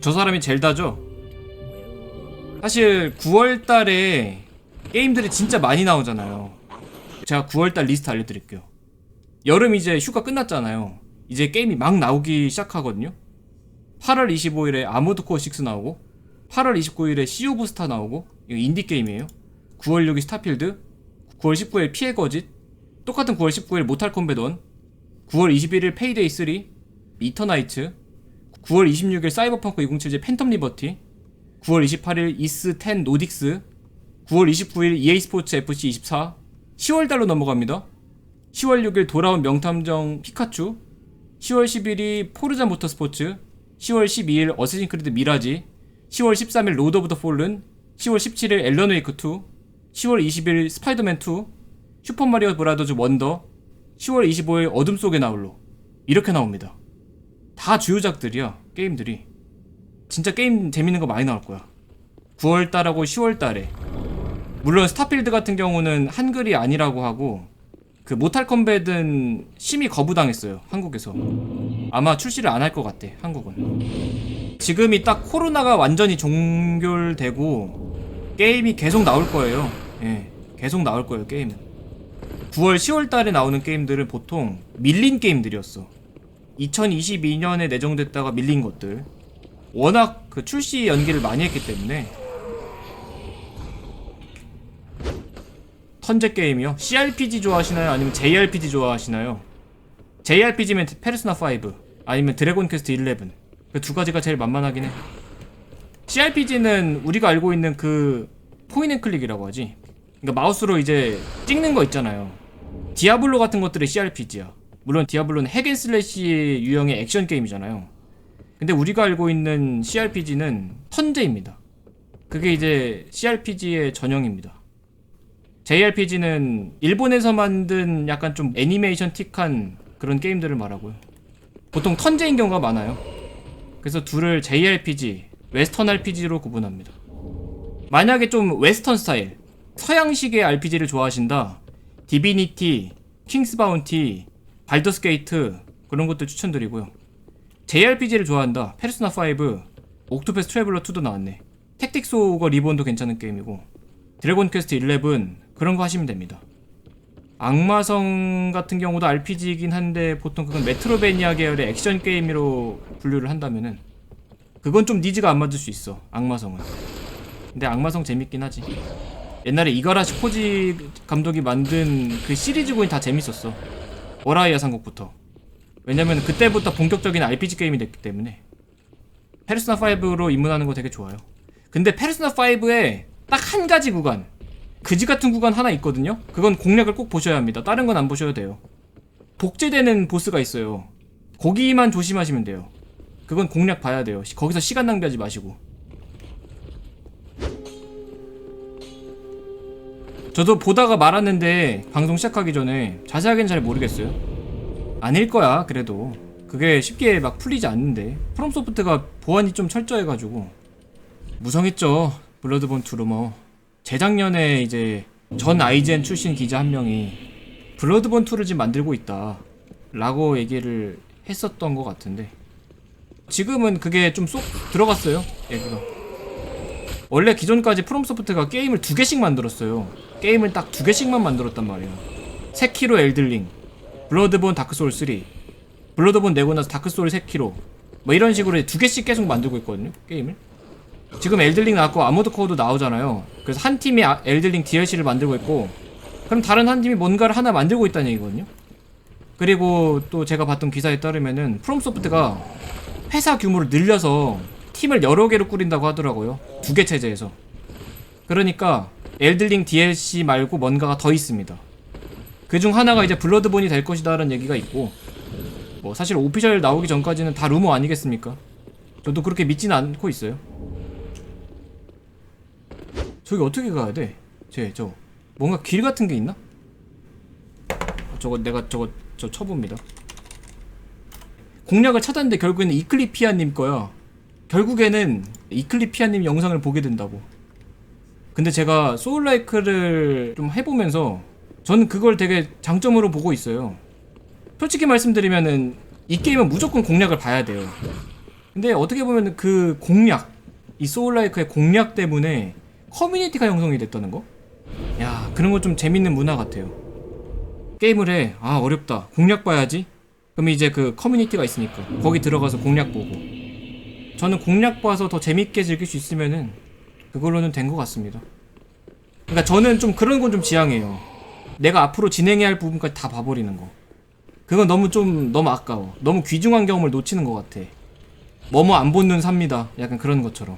저 사람이 젤다죠? 사실 9월 달에 게임들이 진짜 많이 나오잖아요. 제가 9월 달 리스트 알려드릴게요. 여름 이제 휴가 끝났잖아요. 이제 게임이 막 나오기 시작하거든요. 8월 25일에 아모드 코어 6 나오고 8월 29일에 시 오브 스타 나오고 이거 인디 게임이에요. 9월 6일 스타필드 9월 19일 피해 거짓 똑같은 9월 19일 모탈 컴뱃 1 9월 21일 페이데이 3 이터나이트 9월 26일 사이버펑크 2077 팬텀 리버티 9월 28일 이스 10 노딕스 9월 29일 EA 스포츠 FC 24 10월 달로 넘어갑니다. 10월 6일 돌아온 명탐정 피카츄 10월 10일이 포르자 모터스포츠 10월 12일 어쌔신 크리드 미라지 10월 13일 로드 오브 더 폴른 10월 17일 앨런 웨이크 2 10월 20일 스파이더맨 2 슈퍼마리오 브라더즈 원더 10월 25일 어둠 속의 나홀로 이렇게 나옵니다. 다 주요작들이야 게임들이. 진짜 게임 재밌는 거 많이 나올 거야. 9월 달하고 10월 달에. 물론 스타필드 같은 경우는 한글이 아니라고 하고 그 모탈 컴뱃은 심히 거부당했어요 한국에서. 아마 출시를 안 할 것 같대 한국은. 지금이 딱 코로나가 완전히 종결되고 게임이 계속 나올 거예요. 예 계속 나올 거예요 게임은. 9월 10월 달에 나오는 게임들은 보통 밀린 게임들이었어 2022년에 내정됐다가 밀린 것들. 워낙 그 출시 연기를 많이 했기 때문에. 턴제 게임이요? CRPG 좋아하시나요? 아니면 JRPG 좋아하시나요? JRPG면 페르소나 5 아니면 드래곤 퀘스트 11 그 두 가지가 제일 만만하긴 해. CRPG는 우리가 알고 있는 그 포인앤클릭이라고 하지. 그러니까 마우스로 이제 찍는 거 있잖아요. 디아블로 같은 것들이 CRPG야 물론 디아블로는 핵앤슬래시 유형의 액션 게임이잖아요 근데 우리가 알고 있는 CRPG는 턴제입니다 그게 이제 CRPG의 전형입니다 JRPG는 일본에서 만든 약간 좀 애니메이션 틱한 그런 게임들을 말하고요. 보통 턴제인 경우가 많아요. 그래서 둘을 JRPG, 웨스턴 RPG로 구분합니다. 만약에 좀 웨스턴 스타일, 서양식의 RPG를 좋아하신다. 디비니티, 킹스 바운티, 발더스 게이트 그런 것들 추천드리고요. JRPG를 좋아한다. 페르소나 5, 옥토패스 트래블러 2도 나왔네. 택틱스 오거 리본도 괜찮은 게임이고 드래곤 퀘스트 11 그런 거 하시면 됩니다. 악마성 같은 경우도 RPG이긴 한데 보통 그건 메트로베니아 계열의 액션 게임으로 분류를 한다면은 그건 좀 니즈가 안 맞을 수 있어. 악마성은. 근데 악마성 재밌긴 하지. 옛날에 이가라 시 코지 감독이 만든 그 시리즈군이 다 재밌었어. 워라이아 삼국부터. 왜냐면 그때부터 본격적인 RPG 게임이 됐기 때문에 페르소나 5로 입문하는 거 되게 좋아요. 근데 페르소나 5에 딱 한 가지 구간 그지 같은 구간 하나 있거든요. 그건 공략을 꼭 보셔야 합니다. 다른 건 안 보셔도 돼요. 복제되는 보스가 있어요. 거기만 조심하시면 돼요. 그건 공략 봐야 돼요. 시- 거기서 시간 낭비하지 마시고. 저도 보다가 말았는데 방송 시작하기 전에 자세하게는 잘 모르겠어요. 아닐 거야 그래도. 그게 쉽게 막 풀리지 않는데. 프롬소프트가 보안이 좀 철저해가지고. 무성했죠. 블러드본 2 루머. 재작년에 이제 전 아이젠 출신 기자 한 명이 블러드본 2를 지금 만들고 있다 라고 얘기를 했었던 것 같은데. 지금은 그게 좀 쏙 들어갔어요 얘기가 원래 기존까지 프롬소프트가 게임을 두 개씩 만들었어요 게임을 딱 두 개씩만 만들었단 말이야 세키로 엘들링 블러드본 다크소울 3 블러드본 내고 나서 다크소울 3키로 뭐 이런 식으로 두 개씩 계속 만들고 있거든요 게임을 지금 엘들링 나왔고 아모드 코어도 나오잖아요. 그래서 한 팀이 아- 엘들링 DLC를 만들고 있고 그럼 다른 한 팀이 뭔가를 하나 만들고 있다는 얘기거든요. 그리고 또 제가 봤던 기사에 따르면은 프롬소프트가 회사 규모를 늘려서 팀을 여러 개로 꾸린다고 하더라고요. 두개 체제에서. 그러니까 엘들링 DLC 말고 뭔가가 더 있습니다. 그 중 하나가 이제 블러드본이 될 것이다라는 얘기가 있고 뭐 사실 오피셜 나오기 전까지는 다 루머 아니겠습니까? 저도 그렇게 믿지는 않고 있어요. 저기 어떻게 가야 돼? 쟤, 저. 뭔가 길 같은 게 있나? 아, 저거 내가 저거 저 쳐봅니다. 공략을 찾았는데 결국에는 이클리피아님 거야. 결국에는 이클리피아님 영상을 보게 된다고. 근데 제가 소울라이크를 좀 해보면서 저는 그걸 되게 장점으로 보고 있어요. 솔직히 말씀드리면은 이 게임은 무조건 공략을 봐야 돼요. 근데 어떻게 보면 그 공략 이 소울라이크의 공략 때문에 커뮤니티가 형성이 됐다는 거? 야 그런 거 좀 재밌는 문화 같아요 게임을 해 아 어렵다 공략 봐야지 그럼 이제 그 커뮤니티가 있으니까 거기 들어가서 공략 보고 저는 공략 봐서 더 재밌게 즐길 수 있으면은 그걸로는 된 것 같습니다. 그러니까 저는 좀 그런 건 좀 지향해요. 내가 앞으로 진행해야 할 부분까지 다 봐버리는 거. 그건 너무 좀 너무 아까워. 너무 귀중한 경험을 놓치는 것 같아. 뭐뭐 안 본는 삽니다. 약간 그런 것처럼.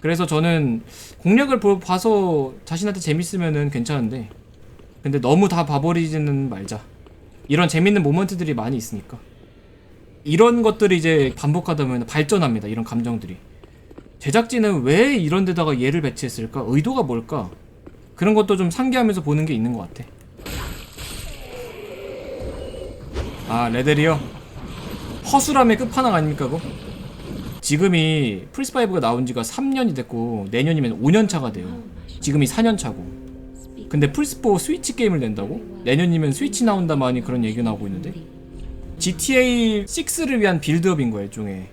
그래서 저는 공략을 보- 봐서 자신한테 재밌으면은 괜찮은데 근데 너무 다 봐버리지는 말자. 이런 재밌는 모먼트들이 많이 있으니까 이런 것들이 이제 반복하다 보면 발전합니다 이런 감정들이 제작진은 왜 이런 데다가 얘를 배치했을까 의도가 뭘까 그런 것도 좀 상기하면서 보는 게 있는 것 같아 아 레델이요 허술함의 끝판왕 아닙니까 그거? 지금이 플스5가 나온 지가 3년이 됐고 내년이면 5년 차가 돼요. 지금이 4년 차고. 근데 플스4 스위치 게임을 낸다고? 내년이면 스위치 나온다마니 그런 얘기가 나오고 있는데 GTA 6를 위한 빌드업인 거예요, 일종의.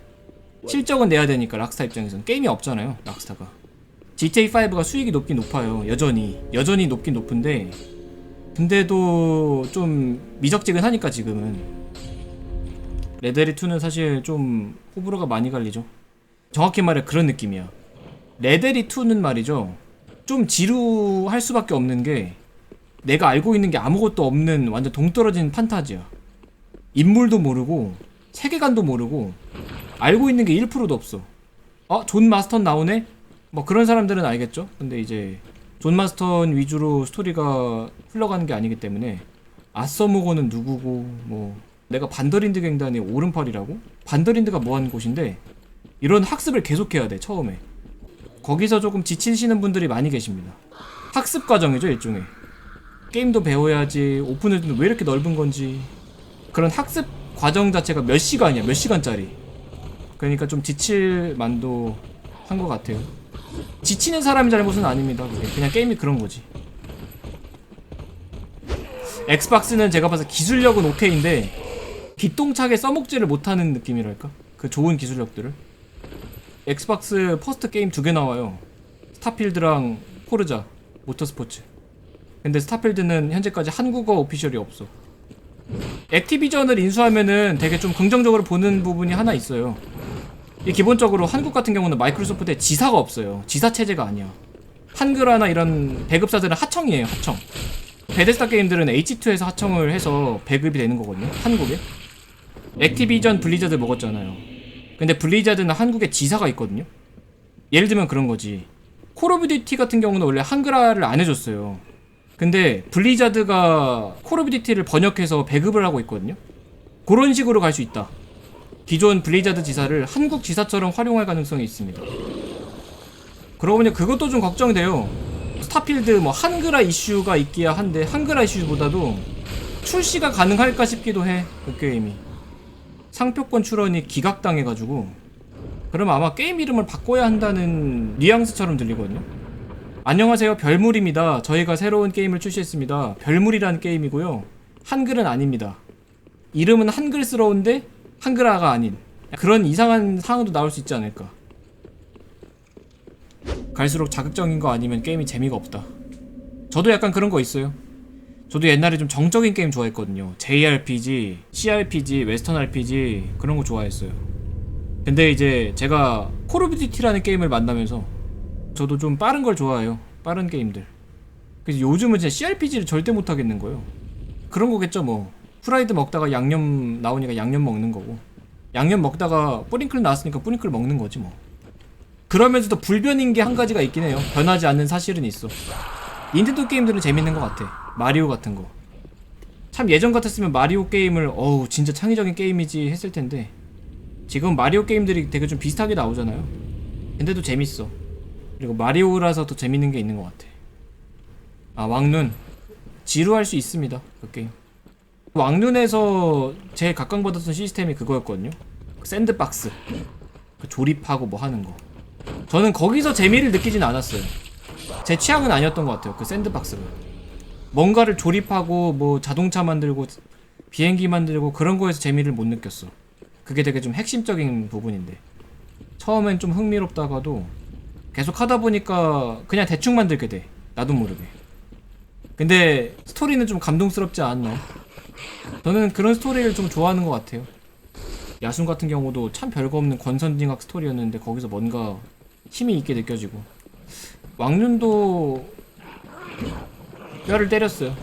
실적은 내야 되니까 락스타 입장에선 게임이 없잖아요, 락스타가. GTA 5가 수익이 높긴 높아요. 여전히. 여전히 높긴 높은데 근데도 좀 미적지근하니까 지금은 레데리 2는 사실 좀 호불호가 많이 갈리죠. 정확히 말해 그런 느낌이야. 레데리 2는 말이죠. 좀 지루할 수밖에 없는 게 내가 알고 있는 게 아무것도 없는 완전 동떨어진 판타지야. 인물도 모르고 세계관도 모르고 알고 있는 게 1%도 없어. 어, 존 마스턴 나오네? 뭐 그런 사람들은 알겠죠. 근데 이제 존 마스턴 위주로 스토리가 흘러가는 게 아니기 때문에 아서모고는 누구고 뭐 내가 반더린드 갱단의 오른팔이라고? 반더린드가 뭐하는 곳인데 이런 학습을 계속해야 돼 처음에 거기서 조금 지치시는 분들이 많이 계십니다 학습 과정이죠 일종의 게임도 배워야지 오픈월드는 왜 이렇게 넓은 건지 그런 학습 과정 자체가 몇 시간이야? 몇 시간짜리? 그러니까 좀 지칠 만도 한 것 같아요. 지치는 사람이 잘못은 아닙니다 그게. 그냥 게임이 그런 거지. 엑스박스는 제가 봐서 기술력은 오케이인데 기똥차게 써먹지를 못하는 느낌이랄까? 그 좋은 기술력들을. 엑스박스 퍼스트 게임 두 개 나와요. 스타필드랑 포르자 모터스포츠. 근데 스타필드는 현재까지 한국어 오피셜이 없어 액티비전을 인수하면은 되게 좀 긍정적으로 보는 부분이 하나 있어요. 이 기본적으로 한국 같은 경우는 마이크로소프트에 지사가 없어요. 지사 체제가 아니야. 한글화나 이런 배급사들은 하청이에요 하청. 베데스타 게임들은 H2에서 하청을 해서 배급이 되는 거거든요 한국에. 액티비전 블리자드 먹었잖아요. 근데 블리자드는 한국에 지사가 있거든요. 예를 들면 그런 거지. 콜 오브 듀티 같은 경우는 원래 한글화를 안 해줬어요 근데 블리자드가 콜 오브 듀티를 번역해서 배급을 하고 있거든요. 그런 식으로 갈 수 있다. 기존 블리자드 지사를 한국 지사처럼 활용할 가능성이 있습니다. 그러고 보니 그것도 좀 걱정돼요. 스타필드 뭐 한글화 이슈가 있기야 한데 한글화 이슈보다도 출시가 가능할까 싶기도 해 그 게임이. 상표권 출원이 기각당해가지고. 그럼 아마 게임 이름을 바꿔야 한다는 뉘앙스처럼 들리거든요 안녕하세요 별물입니다 저희가 새로운 게임을 출시했습니다 별물이라는 게임이고요 한글은 아닙니다 이름은 한글스러운데 한글화가 아닌 그런 이상한 상황도 나올 수 있지 않을까 갈수록 자극적인 거 아니면 게임이 재미가 없다. 저도 약간 그런 거 있어요. 저도 옛날에 좀 정적인 게임 좋아했거든요. JRPG, CRPG, 웨스턴 RPG 그런 거 좋아했어요. 근데 이제 제가 콜 오브 듀티라는 게임을 만나면서 저도 좀 빠른 걸 좋아해요. 빠른 게임들. 그래서 요즘은 진짜 CRPG를 절대 못 하겠는 거예요. 그런 거겠죠 뭐. 프라이드 먹다가 양념 나오니까 양념 먹는 거고. 양념 먹다가 뿌링클 나왔으니까 뿌링클 먹는 거지 뭐. 그러면서도 불변인 게 한 가지가 있긴 해요. 변하지 않는 사실은 있어. 닌텐도 게임들은 재밌는 것 같아. 마리오 같은 거. 참 예전 같았으면 마리오 게임을 어우 진짜 창의적인 게임이지 했을 텐데 지금 마리오 게임들이 되게 좀 비슷하게 나오잖아요. 근데도 재밌어. 그리고 마리오라서 더 재밌는 게 있는 것 같아. 아 왕눈 지루할 수 있습니다. 그 게임. 왕눈에서 제일 각광받았던 시스템이 그거였거든요. 그 샌드박스. 그 조립하고 뭐 하는 거. 저는 거기서 재미를 느끼진 않았어요. 제 취향은 아니었던 것 같아요. 그 샌드박스가. 뭔가를 조립하고 뭐 자동차 만들고 비행기 만들고 그런 거에서 재미를 못 느꼈어. 그게 되게 좀 핵심적인 부분인데 처음엔 좀 흥미롭다가도 계속 하다 보니까 그냥 대충 만들게 돼. 나도 모르게. 근데 스토리는 좀 감동스럽지 않나요? 저는 그런 스토리를 좀 좋아하는 것 같아요. 야순 같은 경우도 참 별거 없는 권선징악 스토리였는데 거기서 뭔가 힘이 있게 느껴지고. 왕륜도 뼈를 때렸어요